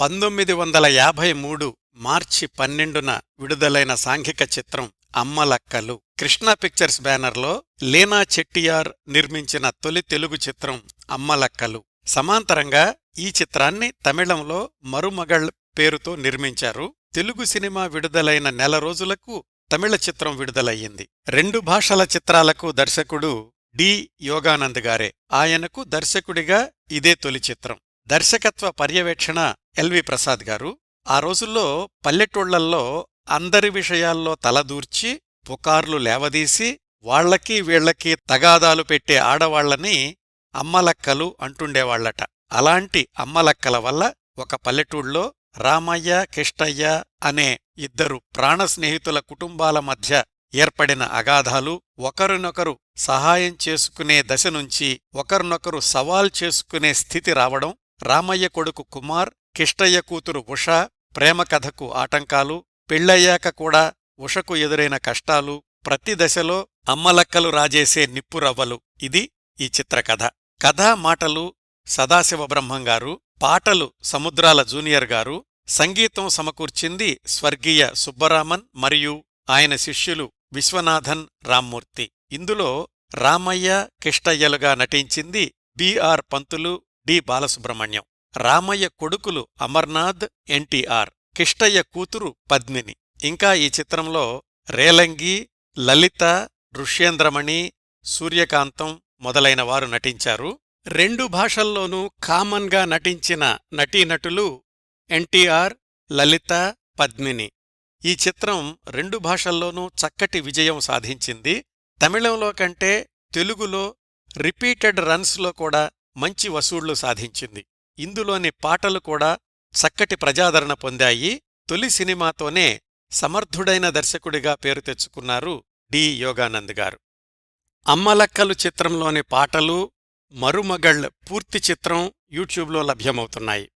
పంతొమ్మిది వందల యాభై మూడు మార్చి పన్నెండున విడుదలైన సాంఘిక చిత్రం అమ్మలక్కలు. కృష్ణా పిక్చర్స్ బ్యానర్లో లీనా చెట్టియార్ నిర్మించిన తొలి తెలుగు చిత్రం అమ్మలక్కలు. సమాంతరంగా ఈ చిత్రాన్ని తమిళంలో మరుమగళ్ పేరుతో నిర్మించారు. తెలుగు సినిమా విడుదలైన నెల రోజులకు తమిళ చిత్రం విడుదలయ్యింది. రెండు భాషల చిత్రాలకు దర్శకుడు డి యోగానంద్ గారే. ఆయనకు దర్శకుడిగా ఇదే తొలి చిత్రం. దర్శకత్వ పర్యవేక్షణ ఎల్వి ప్రసాద్ గారు. ఆ రోజుల్లో పల్లెటూళ్ళల్లో అందరి విషయాల్లో తలదూర్చి పుకార్లు లేవదీసి వాళ్ళకి వీళ్ళకి తగాదాలు పెట్టే ఆడవాళ్ళని అమ్మలక్కలు అంటుండేవాళ్ళట అలాంటి అమ్మలక్కల వల్ల ఒక పల్లెటూళ్ళలో రామయ్య కిష్టయ్య అనే ఇద్దరు ప్రాణ స్నేహితుల కుటుంబాల మధ్య ఏర్పడిన అగాధాలు ఒకరినొకరు సహాయం చేసుకునే దశ నుంచి ఒకరినొకరు సవాల్ చేసుకునే స్థితి రావడం రామయ్య కొడుకు కుమార్ కిష్టయ్య కూతురు ఉష ప్రేమ కథకు ఆటంకాలు పెళ్ళయ్యాక కూడా ఉషకు ఎదురైన కష్టాలు ప్రతి దశలో అమ్మలక్కలు రాజేసే నిప్పురవ్వలు. ఇది ఈ చిత్రకథ. కథా మాటలు సదాశివబ్రహ్మంగారు పాటలు సముద్రాల జూనియర్ గారు సంగీతం సమకూర్చింది స్వర్గీయ సుబ్బరామన్ మరియు ఆయన శిష్యులు విశ్వనాథన్ రామ్మూర్తి. ఇందులో రామయ్య కిష్టయ్యలుగా నటించింది బిఆర్ పంతులు డి. బాలసుబ్రహ్మణ్యం. రామయ్య కొడుకులు అమర్నాథ్ ఎన్టీఆర్. కిష్టయ్య కూతురు పద్మిని. ఇంకా ఈ చిత్రంలో రేలంగి లలిత ఋష్యేంద్రమణి సూర్యకాంతం మొదలైన వారు నటించారు. రెండు భాషల్లోనూ కామన్గా నటించిన నటీనటులు ఎన్టీఆర్ లలిత పద్మిని. ఈ చిత్రం రెండు భాషల్లోనూ చక్కటి విజయం సాధించింది. తమిళంలో కంటే తెలుగులో రిపీటెడ్ రన్స్లో కూడా మంచి వసూళ్ళు సాధించింది. ఇందులోని పాటలు కూడా చక్కటి ప్రజాదరణ పొందాయి. తొలి సినిమాతోనే సమర్థుడైన దర్శకుడిగా పేరు తెచ్చుకున్నారు డి. యోగానంద్ గారు. అమ్మలక్కలు చిత్రంలోని పాటలు మరుమగళ్ పూర్తి చిత్రం యూట్యూబ్లో లభ్యమవుతున్నాయి.